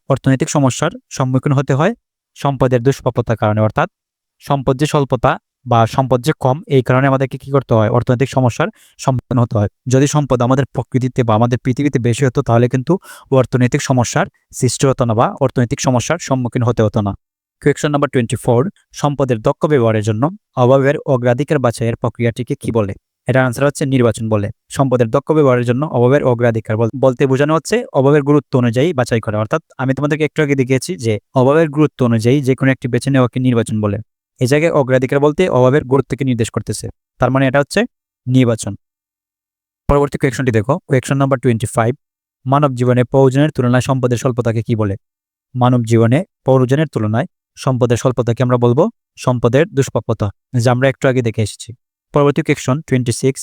অর্থনৈতিক সমস্যার সম্মুখীন হতে হয় সম্পদের দুষ্প্রাপ্যতার কারণে, অর্থাৎ সম্পদ যে স্বল্পতা বা সম্পদ যে কম, এই কারণে আমাদেরকে কি করতে হয়? অর্থনৈতিক সমস্যার সম্মুখীন হতে হয়। যদি সম্পদ আমাদের প্রকৃতিতে বা আমাদের পৃথিবীতে বেশি হতো, তাহলে কিন্তু অর্থনৈতিক সমস্যার সৃষ্টি হতো না বা অর্থনৈতিক সমস্যার সম্মুখীন হতে হতো না। কোয়েকশন নাম্বার টোয়েন্টি ফোর সম্পদের দক্ষ ব্যবহারের জন্য অভাবের অগ্রাধিকার বাছাইয়ের প্রক্রিয়াটিকে কি বলে? এটার আনসার হচ্ছে নির্বাচন বলে। সম্পদের দক্ষ ব্যবহারের জন্য অভাবের অগ্রাধিকার বল- বলতে বোঝানো হচ্ছে অভাবের গুরুত্ব অনুযায়ী বাছাই করা। অর্থাৎ আমি তোমাদেরকে একটু আগে দেখিয়েছি যে অভাবের গুরুত্ব অনুযায়ী যে কোনো একটি বেছে নেওয়াকে নির্বাচন বলে। এই জায়গায় অগ্রাধিকার বলতে অভাবের গুরুত্বকে নির্দেশ করতেছে। তার মানে এটা হচ্ছে নির্বাচন। পরবর্তী কোয়েকশনটি দেখো। কোয়েকশন নাম্বার টোয়েন্টি ফাইভ মানব জীবনে প্রয়োজনের তুলনায় সম্পদের স্বল্পতাকে কি বলে? মানব জীবনে প্রয়োজনের তুলনায় সম্পদের স্বল্পতাকে আমরা বলব সম্পদের দুষ্প্রাপ্যতা, যা আমরা একটু আগে দেখে এসেছি। পরবর্তী কোয়েকশন টোয়েন্টি সিক্স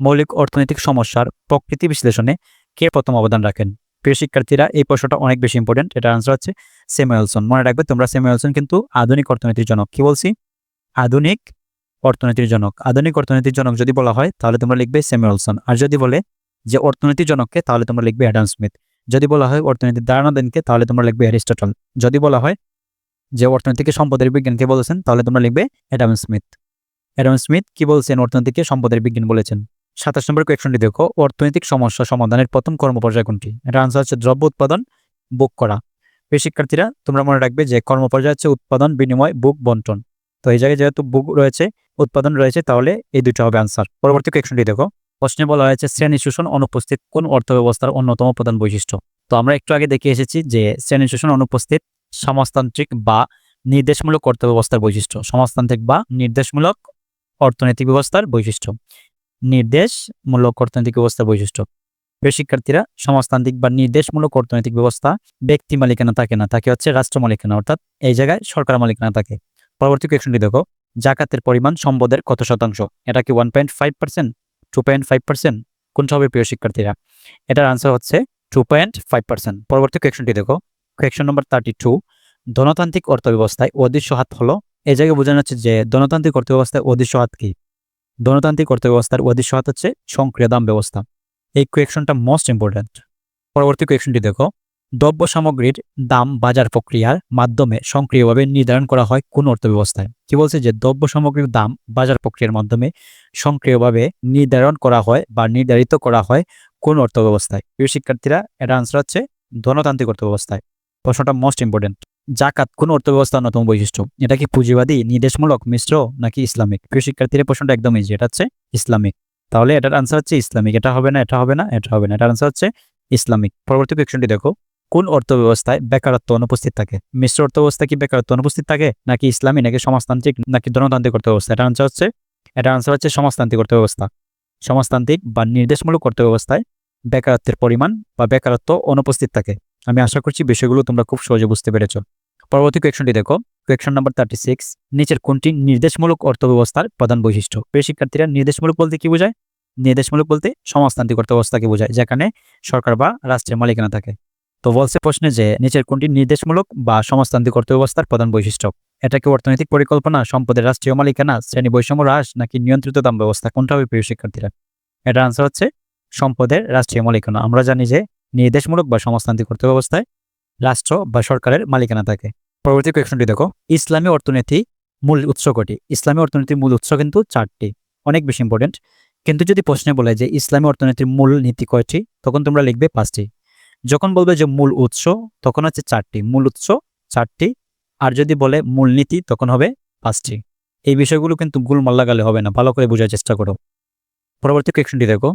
মৌলিক অর্থনৈতিক সমস্যার প্রকৃতি বিশ্লেষণে কে প্রথম অবদান রাখেন? প্রিয় শিক্ষার্থীরা, এই প্রশ্নটা অনেক বেশি ইম্পর্টেন্ট এটা আনসার হচ্ছে স্যামুয়েলসন মনে রাখবে তোমরা স্যামুয়েলসন কিন্তু আধুনিক অর্থনীতির জনক। কি বলছি? আধুনিক অর্থনীতির জনক। আধুনিক অর্থনীতির জনক যদি বলা হয়, তাহলে তোমরা লিখবে স্যামুয়েলসন আর যদি বলে যে অর্থনীতির জনককে, তাহলে তোমরা লিখবে অ্যাডাম স্মিথ যদি বলা হয় অর্থনীতির ধারণাদেনকে তাহলে তোমরা লিখবে অ্যারিস্টটল যদি বলা হয় যে অর্থনীতিকে সম্পদের বিজ্ঞান কে বলেছেন, তাহলে তোমরা লিখবে অ্যাডাম স্মিথ। অ্যাডাম স্মিথ কি বলছেন অর্থনীতিকে সম্পদের বিজ্ঞান বলেছেন? সাতাশ নম্বর কোয়েকশনটি দেখো, অর্থনৈতিক সমস্যা সমাধানের প্রথম কর্মপর্যায় কোনটি? এটা আনসার হচ্ছে দ্রব্য উৎপাদন, বুক করা। প্রিয় শিক্ষার্থীরা, তোমরা মনে রাখবে যে কর্মপর্যায় হচ্ছে উৎপাদন, বিনিময়, বুক বন্টন। তো এই জায়গায় যেহেতু বুক রয়েছে, উৎপাদন রয়েছে, তাহলে এই দুটো হবে আনসার পরবর্তী কোয়েকশনটি দেখো, প্রশ্নে বলা হয়েছে শ্রেণি শোষণ অনুপস্থিত কোন অর্থব্যবস্থার অন্যতম প্রধান বৈশিষ্ট্য? তো আমরা একটু আগে দেখে এসেছি যে শ্রেণি শোষণ অনুপস্থিত সমাজতান্ত্রিক বা নির্দেশমূলক অর্থব্যবস্থার বৈশিষ্ট্য। সমাজতান্ত্রিক বা নির্দেশমূলক অর্থনৈতিক ব্যবস্থার বৈশিষ্ট্য। নির্দেশমূলক অর্থনৈতিক ব্যবস্থার বৈশিষ্ট্য। শিক্ষার্থীরা সমাজতান্ত্রিক বা নির্দেশমূলক অর্থনৈতিক ব্যবস্থা ব্যক্তি মালিকানা থাকে না, থাকে হচ্ছে রাষ্ট্র মালিকানা, অর্থাৎ এই জায়গায় সরকার মালিকানা থাকে। পরবর্তী কোয়েকশনটি দেখো, জাকাতের পরিমাণ সম্পদের কত শতাংশ? এটা কি one point five percent two point five percent প্রিয় শিক্ষার্থীরা? এটার আনসার হচ্ছে টু পয়েন্ট ফাইভ পার্সেন্ট পরবর্তী কোয়েকশনটি দেখো কোয়েকশন নম্বর থার্টি টু ধনতান্ত্রিক অর্থব্যবস্থায় অদৃশ্য হাত হলো এই জায়গায় বোঝানো হচ্ছে যে ধনতান্ত্রিক অর্থব্যবস্থায় অদৃশ্য হাত কি ধনতান্ত্রিক অর্থব্যবস্থার অদৃশ্য হাত হচ্ছে সক্রিয় দাম ব্যবস্থা এই কোয়েকশনটা মোস্ট ইম্পর্ট্যান্ট পরবর্তী কোয়েকশনটি দেখো। দ্রব্য সামগ্রীর দাম বাজার প্রক্রিয়ার মাধ্যমে সক্রিয়ভাবে নির্ধারণ করা হয় কোন অর্থব্যবস্থায়? কি বলছে যে দ্রব্য সামগ্রীর দাম বাজার প্রক্রিয়ার মাধ্যমে সক্রিয়ভাবে নির্ধারণ করা হয় বা নির্ধারিত করা হয় কোন অর্থব্যবস্থায়? প্রিয় শিক্ষার্থীরা এটা আনসার হচ্ছে ধনতান্ত্রিক অর্থব্যবস্থায়। প্রশ্নটা মোস্ট ইম্পর্টেন্ট জাকাত কোন অর্থব্যবস্থার অন্যতম বৈশিষ্ট্য? এটা কি পুঁজিবাদী, নির্দেশমূলক, মিশ্র, নাকি ইসলামিক? প্রিয় শিক্ষার্থীর প্রশ্নটা একদম ইজি এটা হচ্ছে ইসলামিক। তাহলে এটার আনসার হচ্ছে ইসলামিক। এটা হবে না, এটা হবে না, এটা হবে না, এটার আনসার হচ্ছে ইসলামিক। পরবর্তী কোয়েকশনটি দেখো। কোন অর্থব্যবস্থায় বেকারত্ব অনুপস্থিত থাকে? মিশ্র অর্থব্যবস্থা কি বেকারত্ব অনুপস্থিত থাকে? নাকি ইসলামী নাকি সমাজতান্ত্রিক, নাকি ধনতান্ত্রিক অর্থব্যবস্থা? এটা আনসার হচ্ছে এটা আনসার হচ্ছে সমাজতান্ত্রিক অর্থব্যবস্থা। সমাজতান্ত্রিক বা নির্দেশমূলক অর্থব্যবস্থায় বেকারত্বের পরিমাণ বা বেকারত্ব অনুপস্থিত থাকে। আমি আশা করছি বিষয়গুলো তোমরা খুব সহজে বুঝতে পেরেছ। পরবর্তী কোয়েকশনটি দেখো। কোয়েকশন নাম্বার থার্টি সিক্স নিচের কোনটি নির্দেশমূলক অর্থব্যবস্থার প্রধান বৈশিষ্ট্য? প্রিয় শিক্ষার্থীরা, নির্দেশমূলক বলতে কি বোঝায়? নির্দেশমূলক বলতে সমাজতান্ত্রিক অর্থব্যবস্থাকে বোঝায়? যেখানে সরকার বা রাষ্ট্রের মালিকানা থাকে। তো বলছে প্রশ্নে যে, নিচের কোনটি নির্দেশমূলক বা সমাজতান্ত্রিক অর্থব্যবস্থার প্রধান বৈশিষ্ট্য? এটা কি অর্থনৈতিক পরিকল্পনা, সম্পদের রাষ্ট্রীয় মালিকানা, শ্রেণি বৈষম্য হ্রাস, নাকি নিয়ন্ত্রিত দাম ব্যবস্থা? কোনটা হবে প্রিয় শিক্ষার্থীরা? এটা আনসার হচ্ছে সম্পদের রাষ্ট্রীয় মালিকানা। আমরা জানি যে নির্দেশমূলক বা সমাজতান্ত্রিক অর্থব্যবস্থায় রাষ্ট্র বা সরকারের মালিকানা থাকে। পরবর্তী কোয়েকশনটি দেখো, ইসলামী অর্থনীতি মূল উৎস কটি? ইসলামী অর্থনীতির মূল উৎস কিন্তু চারটি, অনেক বেশি ইম্পর্টেন্ট কিন্তু যদি প্রশ্নে বলে যে ইসলামী অর্থনীতির মূল নীতি কয়টি, তখন তোমরা লিখবে পাঁচটি। যখন বলবে যে মূল উৎস, তখন হচ্ছে চারটি। মূল উৎস চারটি, আর যদি বলে মূল নীতি, তখন হবে পাঁচটি। এই বিষয়গুলো কিন্তু গুলমাল লাগালে হবে না, ভালো করে বোঝার চেষ্টা করো। পরবর্তী কোয়েকশনটি দেখো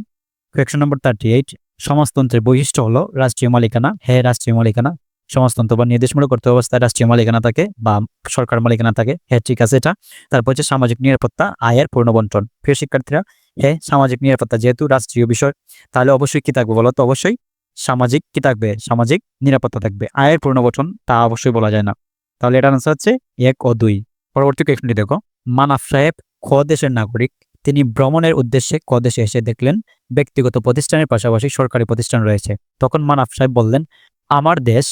কোয়েকশন নম্বর থার্টি এইট সমাজতন্ত্রের বৈশিষ্ট্য হলো রাষ্ট্রীয় মালিকানা। হ্যাঁ রাষ্ট্রীয় মালিকানা। সমাজতন্ত্র বা নির্দেশমূলক অর্থ অবস্থায় রাষ্ট্রীয় মালিকানা থাকে বা সরকার মালিকানা থাকে। হ্যাঁ ঠিক আছে এটা। তারপর হচ্ছে সামাজিক নিরাপত্তা, আয়ের পূর্ণবন্টন। প্রিয় শিক্ষার্থীরা হ্যাঁ সামাজিক নিরাপত্তা যেহেতু রাষ্ট্রীয় বিষয়, তাহলে অবশ্যই কি থাকবে বলো তো অবশ্যই সামাজিক কি থাকবে? সামাজিক নিরাপত্তা থাকবে। আয়ের পূর্ণবচন তা অবশ্যই বলা যায় না। তাহলে এটার আনসার হচ্ছে এক ও দুই। পরবর্তী কোয়েশনটি দেখো। মানাফ সাহেব খ দেশের নাগরিক। তিনি ভ্রমণের উদ্দেশ্যে ক দেশে এসে দেখলেন, ব্যক্তিগত প্রতিষ্ঠানের পাশাপাশি সরকারি প্রতিষ্ঠান রয়েছে। তখন মানাফ সাহেব বললেন, আমার দেশ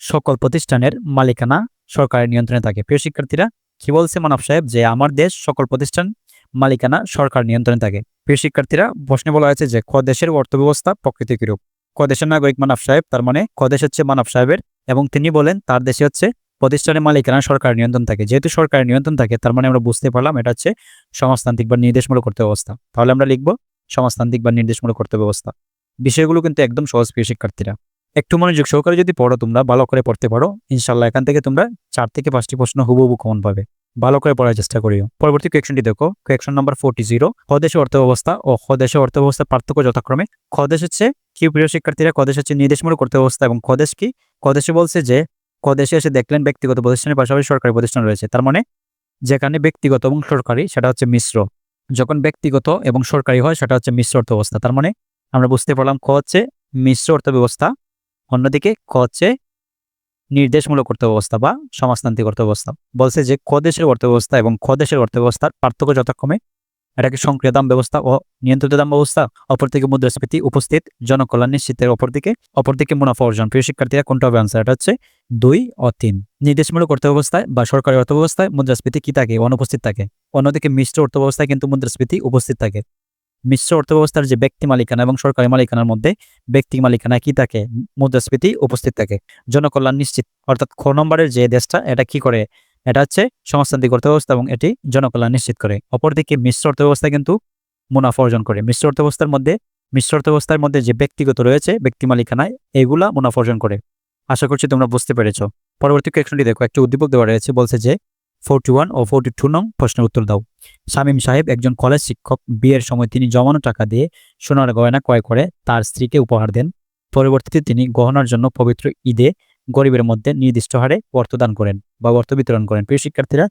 সকল প্রতিষ্ঠানের মালিকানা সরকারের নিয়ন্ত্রণে থাকে। প্রিয় শিক্ষার্থীরা, কি বলছে মানব সাহেব যে আমার দেশ সকল প্রতিষ্ঠান মালিকানা সরকার নিয়ন্ত্রণে থাকে? প্রিয় শিক্ষার্থীরা, প্রশ্নে বলা হয়েছে যে ক দেশের অর্থব্যবস্থা প্রকৃতি কিরূপ ক দেশের নাগরিক মানব সাহেব, তার মানে ক দেশ হচ্ছে মানব সাহেবের এবং তিনি বলেন, তার দেশে হচ্ছে প্রতিষ্ঠানের মালিকানা সরকার নিয়ন্ত্রণ থাকে। যেহেতু সরকারের নিয়ন্ত্রণ থাকে, তার মানে আমরা বুঝতে পারলাম এটা হচ্ছে সমাজতান্ত্রিক বা নির্দেশমূলক কর্তব্য ব্যবস্থা। তাহলে আমরা লিখব সমাজতান্ত্রিক বা নির্দেশমূলক কর্তব্য ব্যবস্থা। বিষয়গুলো কিন্তু একদম সহজ প্রিয় শিক্ষার্থীরা। একটু মনোযোগ সহকারে যদি পড়ো তোমরা, ভালো করে পড়তে পারো ইনশাল্লাহ এখান থেকে তোমরা চার থেকে পাঁচটি প্রশ্ন হুবহু কমন পাবে। ভালো করে পড়ার চেষ্টা করিও। পরবর্তী কোয়েকশনটি দেখো। কোয়েকশন নাম্বার ফোরটি জিরো খদেশ অর্থ ব্যবস্থা ও খদেশ অর্থ ব্যবস্থার পার্থক্য যথাক্রমে। খদেশ হচ্ছে, কি প্রিয় শিক্ষার্থীরা? কদেশ হচ্ছে নির্দেশমূলক অর্থ ব্যবস্থা এবং খদেশ কি? কদেশে বলছে যে কদেশে এসে দেখলেন ব্যক্তিগত প্রতিষ্ঠানের পাশাপাশি সরকারি প্রতিষ্ঠান রয়েছে। তার মানে যেখানে ব্যক্তিগত এবং সরকারি, সেটা হচ্ছে মিশ্র। যখন ব্যক্তিগত এবং সরকারি হয়, সেটা হচ্ছে মিশ্র অর্থ ব্যবস্থা তার মানে আমরা বুঝতে পারলাম ক হচ্ছে মিশ্র অর্থ ব্যবস্থা অন্যদিকে ক হচ্ছে নির্দেশমূলক অর্থব্যবস্থা বা সমাজতান্ত্রিক অর্থব্যবস্থা। বলছে যে ক দেশের অর্থব্যবস্থা এবং খ দেশের অর্থব্যবস্থার পার্থক্য যথাক্রমে এটাকে সক্রিয় দাম ব্যবস্থা ও নিয়ন্ত্রিত দাম ব্যবস্থা। অপরদিকে মুদ্রাস্ফীতি উপস্থিত, জনকল্যাণ নিশ্চিতের অপরদিকে। অপরদিকে মুনাফা অর্জন। প্রিয় শিক্ষার্থীরা, কোনটা হবে আনসার এটা হচ্ছে দুই ও তিন। নির্দেশমূলক অর্থব্যবস্থায় বা সরকারি অর্থব্যবস্থায় মুদ্রাস্ফীতি কি থাকে? অনুপস্থিত থাকে। অন্যদিকে মিশ্র অর্থব্যবস্থায় কিন্তু মুদ্রাস্ফীতি উপস্থিত থাকে। মিশ্র অর্থব্যবস্থার যে ব্যক্তি মালিকানা এবং সরকারি মালিকানার মধ্যে ব্যক্তি মালিকানা কি থাকে? মুদ্রাস্ফীতি উপস্থিত থাকে। জনকল্যাণ নিশ্চিত। অর্থাৎ খ নম্বরের যে দেশটা, এটা কি করে? এটা হচ্ছে সমাজতান্ত্রিক অর্থব্যবস্থা এবং এটি জনকল্যাণ নিশ্চিত করে। অপরদিকে মিশ্র অর্থব্যবস্থা কিন্তু মুনাফা অর্জন করে। মিশ্র অর্থব্যবস্থার মধ্যে, মিশ্র অর্থব্যবস্থার মধ্যে যে ব্যক্তিগত রয়েছে, ব্যক্তি মালিকানায় এগুলা মুনাফা অর্জন করে। আশা করছি তোমরা বুঝতে পেরেছ। পরবর্তী কোয়েকশনটি দেখো। একটা উদ্দীপক দেওয়া রয়েছে, বলছে যে, ফোরটি ওয়ান ও ফোরটি টু নং প্রশ্নের উত্তর দাও। শামীম সাহেব একজন কলেজ শিক্ষক, বিয়ের সময় তিনি জমানো টাকা দিয়ে সোনার গয়না ক্রয় করে তার স্ত্রীকে উপহার দেন। পরবর্তীতে তিনি গহনার জন্য পবিত্র ঈদে গরিবের মধ্যে নির্দিষ্ট হারে অর্থ দান করেন। বা অর্থ বিতরণ করেন। প্রিয় শিক্ষার্থীরা,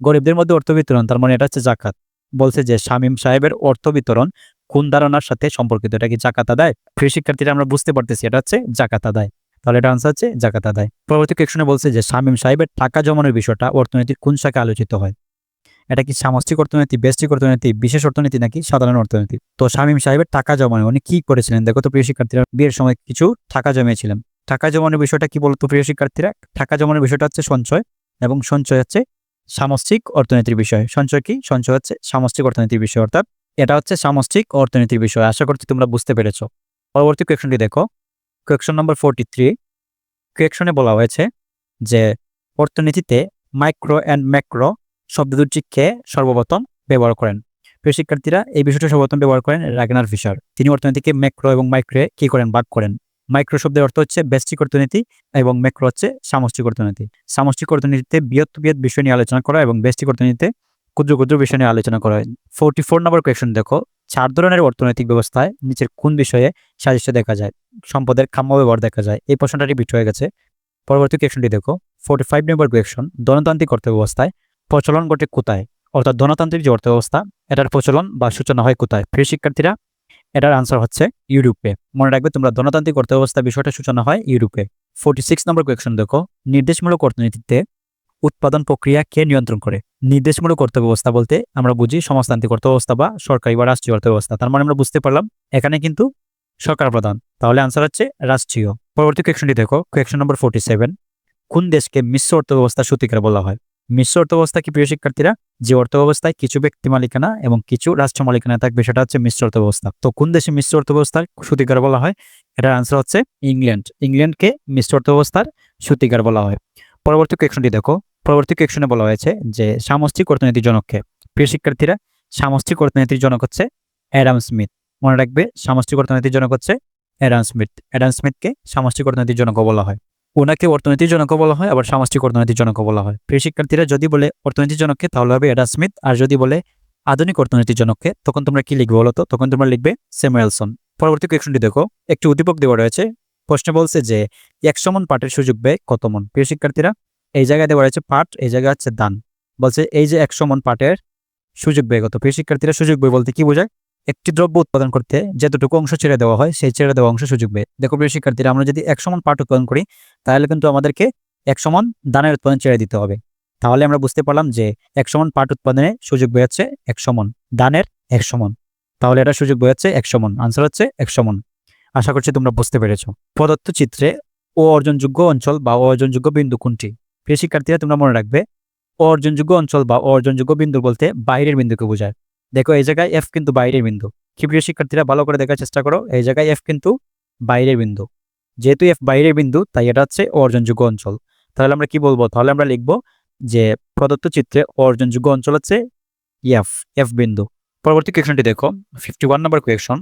গরিবদের মধ্যে অর্থ বিতরণ, তার মানে এটা হচ্ছে জাকাত। বলছে যে শামীম সাহেবের অর্থ বিতরণ কোন ধারণার সাথে সম্পর্কিত, এটা কি জাকাত আদায়? প্রিয় শিক্ষার্থীরা, আমরা বুঝতে পারতেছি এটা হচ্ছে জাকাত আদায়। তাহলে এটা আনসার হচ্ছে জাকাত আদায়। পরবর্তী কোয়েকশনে বলছে যে শামীম সাহেবের টাকা জমানোর বিষয়টা অর্থনীতির কোন শাখায় আলোচিত হয়? এটা কি সামষ্টিক অর্থনীতি, ব্যষ্টিক অর্থনীতি, বিশেষ অর্থনীতি নাকি সাধারণ অর্থনীতি? তো শামীম সাহেবের টাকা জমানো, উনি কি করেছিলেন? দেখো তো প্রিয় শিক্ষার্থীরা, বিয়ের সময় কিছু টাকা জমিয়েছিলেন। টাকা জমানোর বিষয়টা কি বলতো প্রিয় শিক্ষার্থীরা? টাকা জমানোর বিষয়টা হচ্ছে সঞ্চয় এবং সঞ্চয় হচ্ছে সামষ্টিক অর্থনীতির বিষয়। সঞ্চয় কি? সঞ্চয় হচ্ছে সামষ্টিক অর্থনীতির বিষয়, অর্থাৎ এটা হচ্ছে সামষ্টিক অর্থনীতির বিষয়। আশা করছি তোমরা বুঝতে পেরেছ। পরবর্তী কোয়েকশনটি দেখো। কোয়েকশন নম্বর ফোরটি থ্রি কোয়েকশনে বলা হয়েছে যে অর্থনীতিতে মাইক্রো অ্যান্ড ম্যাক্রো শব্দ দুটিকে সর্বপ্রথম ব্যবহার করেন। প্রিয় শিক্ষার্থীরা, এই বিষয়টা সর্বপ্রথম ব্যবহার করেন রাগনার ফিশার। তিনি অর্থনীতিকে ম্যাক্রো এবং মাইক্রোয়ে কি করেন? ভাগ করেন। মাইক্রো শব্দের অর্থ হচ্ছে ব্যষ্টিক অর্থনীতি এবং ম্যাক্রো হচ্ছে সামষ্টিক অর্থনীতি সামষ্টিক অর্থনীতিতে বৃহৎ বৃহৎ বিষয় নিয়ে আলোচনা করা এবং ব্যষ্টিক অর্থনীতিতে ক্ষুদ্র ক্ষুদ্র বিষয় নিয়ে আলোচনা করা হয়। ফোরটি ফোর নম্বর কোয়েশন দেখো। চার ধরনের অর্থনৈতিক ব্যবস্থায় নিচের কোন বিষয়ে সাদৃশ্য দেখা যায়? সম্পদের খাম্য ব্যবহার দেখা যায়। এই প্রশ্নটা রিপিট হয়ে গেছে। পরবর্তী কোয়েশনটি দেখো। ফোরটি ফাইভ নম্বর কোয়েশন ধনতান্ত্রিক অর্থ ব্যবস্থায় প্রচলন ঘটে কোথায়? অর্থাৎ ধনতান্ত্রিক যে অর্থ ব্যবস্থা এটার প্রচলন বা সূচনা হয় কোথায়? প্রিয় শিক্ষার্থীরা এটার আনসার হচ্ছে ইউরোপে মনে রাখবে, তোমরা ধনতান্ত্রিক অর্থ ব্যবস্থা বিষয়টা সূচনা হয় ইউরোপে ফোরটি সিক্স নম্বর কোয়েশন দেখো। নির্দেশমূলক অর্থনীতিতে উৎপাদন প্রক্রিয়া কে নিয়ন্ত্রণ করে? নির্দেশমূলক অর্থ ব্যবস্থা বলতে আমরা বুঝি সমাজতান্ত্রিক অর্থ ব্যবস্থা বা সরকারি বা রাষ্ট্রীয় অর্থ ব্যবস্থা তার মানে আমরা বুঝতে পারলাম, এখানে কিন্তু সরকার প্রধান। তাহলে আনসার হচ্ছে রাষ্ট্রীয়। পরবর্তী কোয়েশনটি দেখো। কোয়েশন নম্বর ফোরটি সেভেন কোন দেশকে মিশ্র অর্থ ব্যবস্থা সূতিকার বলা হয়? মিশ্র অর্থ ব্যবস্থা কি প্রিয় শিক্ষার্থীরা? যে অর্থ ব্যবস্থায় কিছু ব্যক্তি মালিকানা এবং কিছু রাষ্ট্র মালিকানা থাকবে, সেটা হচ্ছে মিশ্র অর্থ ব্যবস্থা তো কোন দেশে মিশ্র অর্থ ব্যবস্থার সূতিকার বলা হয়? এটার আনসার হচ্ছে ইংল্যান্ড। ইংল্যান্ডকে মিশ্র অর্থ ব্যবস্থার সূতিকার বলা হয়। পরবর্তী কোয়েশনটি দেখো। পরবর্তী কোয়েশনে বলা হয়েছে যে সামষ্টিক অর্থনীতির জনককে। প্রিয় শিক্ষার্থীরা, সামষ্টিক অর্থনীতির জনক হচ্ছে অ্যাডাম স্মিথ। মনে রাখবে, সামষ্টিক অর্থনীতির জনক হচ্ছে অ্যাডাম স্মিথ। অ্যাডাম স্মিথকে সামষ্টিক অর্থনীতির জনক বলা হয়। ওনাকে অর্থনীতির জনক বলা হয়, আবার সামষ্টিক অর্থনীতির জনক বলা হয়। প্রিয় শিক্ষার্থীরা, যদি বলে অর্থনীতির জনককে, তাহলে হবে অ্যাডাম স্মিথ। আর যদি বলে আধুনিক অর্থনীতির জনককে, তখন তোমরা কি লিখবে বলো তো? তখন তোমরা লিখবে স্যামুয়েলসন। পরবর্তী কোয়েশনটি দেখো। একটি উদ্দীপক দেওয়া রয়েছে। প্রশ্নে বলছে যে একশো মন পাটের সুযোগ ব্যয় কত মন প্রিয় শিক্ষার্থীরা, এই জায়গায় দেওয়া রয়েছে পাট, এই জায়গায় হচ্ছে দান। বলছে এই যে একশো মন পাটের সুযোগ ব্যয় কত? প্রিয় শিক্ষার্থীরা, সুযোগ ব্যয় বলতে কি বোঝায়? একটি দ্রব্য উৎপাদন করতে যতটুকু অংশ ছেড়ে দেওয়া হয়, সেই ছেড়ে দেওয়া অংশ সুযোগ পেয়ে। দেখো প্রিয় শিক্ষার্থীরা, আমরা যদি একশো মন পাট উৎপাদন করি, তাহলে কিন্তু আমাদেরকে একশো মন দানের উৎপাদন ছেড়ে দিতে হবে। তাহলে আমরা বুঝতে পারলাম যে একশো মন পাট উৎপাদনে সুযোগ ব্যয় হচ্ছে একশো মন দানের একশো মন তাহলে এটা সুযোগ ব্যয় হচ্ছে একশো মন আনসার হচ্ছে একশো মন আশা করছি তোমরা বুঝতে পেরেছ। প্রদত্ত চিত্রে ও অর্জনযোগ্য অঞ্চল বা অর্জনযোগ্য বিন্দু কোনটি? প্রিয় শিক্ষার্থীরা, তোমরা মনে রাখবে, অর্জনযোগ্য অঞ্চল বা অর্জনযোগ্য বিন্দু বলতে বাইরের বিন্দুকে বোঝায়। দেখো, এই জায়গায় এফ কিন্তু বাইরের বিন্দু। কি প্রিয় শিক্ষার্থীরা ভালো করে দেখার চেষ্টা করো। এই জায়গায় এফ কিন্তু বাইরের বিন্দু। যেহেতু এফ বাইরের বিন্দু, তাই এটা হচ্ছে অর্জনযোগ্য অঞ্চল। তাহলে আমরা কি বলব? তাহলে আমরা লিখব যে প্রদত্ত চিত্রে অর্জনযোগ্য অঞ্চল হচ্ছে এফ এফ বিন্দু। পরবর্তী কোয়েশনটি দেখো। ফিফটি ওয়ান নম্বর কোয়েশন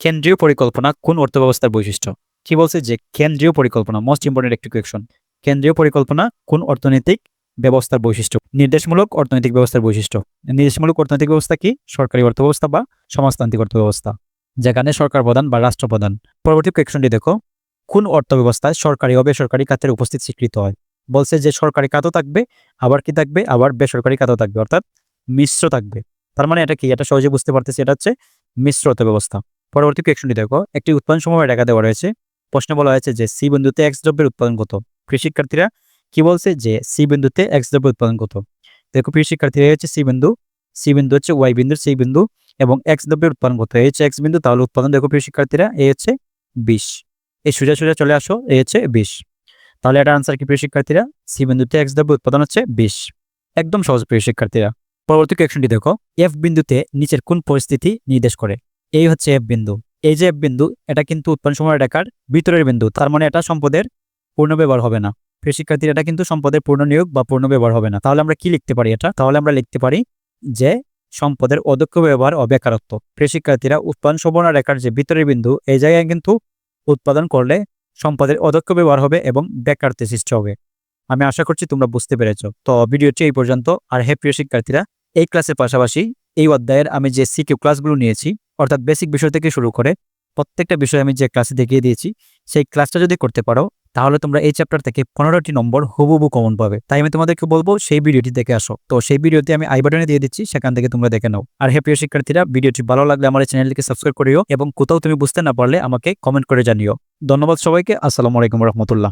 কেন্দ্রীয় পরিকল্পনা কোন অর্থব্যবস্থার বৈশিষ্ট্য? কি বলছে যে কেন্দ্রীয় পরিকল্পনা? মোস্ট ইম্পর্টেন্ট একটি কোয়েশন কেন্দ্রীয় পরিকল্পনা কোন অর্থনৈতিক ব্যবস্থার বৈশিষ্ট্য? নির্দেশমূলক অর্থনৈতিক ব্যবস্থার বৈশিষ্ট্য। নির্দেশমূলক অর্থনৈতিক ব্যবস্থা কি? সরকারি অর্থব্যবস্থা বা সমাজতান্ত্রিক অর্থ ব্যবস্থা যেখানে সরকার প্রধান বা রাষ্ট্রপ্রধান পরবর্তী কোয়েশনটি দেখো। কোন অর্থ ব্যবস্থায় সরকারি ও বেসরকারি খাতের উপস্থিত স্বীকৃত হয়? বলছে যে সরকারি খাতও থাকবে, আবার কি থাকবে? আবার বেসরকারি খাতও থাকবে, অর্থাৎ মিশ্র থাকবে। তার মানে এটা কি? এটা সহজে বুঝতে পারতেছি, এটা হচ্ছে মিশ্র অর্থ ব্যবস্থা। পরবর্তী কোয়েশনটি দেখো। একটি উৎপাদন সময় টাকা দেওয়া রয়েছে। প্রশ্নে বলা হয়েছে যে সি বিন্দুতে এক্স দ্রব্যের উৎপাদন কত? শিক্ষার্থীরা কি বলছে? যে সি বিন্দুতে এক্স দ্রব্য উৎপাদন কত? দেখো প্রিয় শিক্ষার্থীরা হচ্ছে সি বিন্দু। সি বিন্দু হচ্ছে ওয়াই বিন্দুর সি বিন্দু এবং এক্স দ্রব্যের উৎপাদন কত? এই হচ্ছে এক্স বিন্দু, তাহলে উৎপাদন দেখো প্রিয় শিক্ষার্থীরা, এই হচ্ছে বিশ। এই সোজা সোজা চলে আসো, এই হচ্ছে বিশ। তাহলে এটা আনসার কি প্রিয় শিক্ষার্থীরা? সি বিন্দুতে এক্স দ্রব্য উৎপাদন হচ্ছে বিশ। একদম সহজ প্রিয় শিক্ষার্থীরা। পরবর্তী কোয়েশনটি দেখো। এফ বিন্দুতে নিচের কোন পরিস্থিতি নির্দেশ করে? এই হচ্ছে এফ বিন্দু। এই যে এফ বিন্দু, এটা কিন্তু উৎপাদন সময় রেখার ভিতরের বিন্দু। তার মানে এটা সম্পদের পূর্ণ ব্যবহার হবে না। প্রিয় শিক্ষার্থীরা, এটা কিন্তু সম্পদের পূর্ণ নিয়োগ বা পূর্ণ ব্যবহার হবে না। তাহলে আমরা কি লিখতে পারি এটা? তাহলে আমরা লিখতে পারি যে সম্পদের অদক্ষ ব্যবহার ও বেকারত্ব। প্রিয় শিক্ষার্থীরা, উৎপাদন সম্ভাবনা রেখার যে ভিতরের বিন্দু, এই জায়গায় কিন্তু উৎপাদন করলে সম্পদের অদক্ষ ব্যবহার হবে এবং বেকারত্বের সৃষ্টি হবে। আমি আশা করছি তোমরা বুঝতে পেরেছ। তো ভিডিওটি এই পর্যন্ত। আর হে প্রিয় শিক্ষার্থীরা, এই ক্লাসের পাশাপাশি এই অধ্যায়ের আমি যে সিকিউ ক্লাসগুলো নিয়েছি, অর্থাৎ বেসিক বিষয় থেকে শুরু করে প্রত্যেকটা বিষয় আমি যে ক্লাসে দেখিয়ে দিয়েছি, সেই ক্লাসটা যদি করতে পারো তাহলে তোমরা এই চ্যাপ্টার থেকে পনেরোটি নম্বর হুবহু কমন পাবে। তাই আমি তোমাদেরকে বলব, সেই ভিডিওটি দেখে আসো। তো সেই ভিডিওতে আমি আই বাটনে দিয়ে দিচ্ছি, সেখান থেকে তোমরা দেখে নাও। আর হে প্রিয় শিক্ষার্থীরা ভিডিওটি ভালো লাগলে আমার চ্যানেলটিকে সাবস্ক্রাইব করিও এবং কোথাও তুমি বুঝতে না পারলে আমাকে কমেন্ট করে জানিও। ধন্যবাদ সবাইকে, আসসালামু আলাইকুম রহমতুল্লাহ।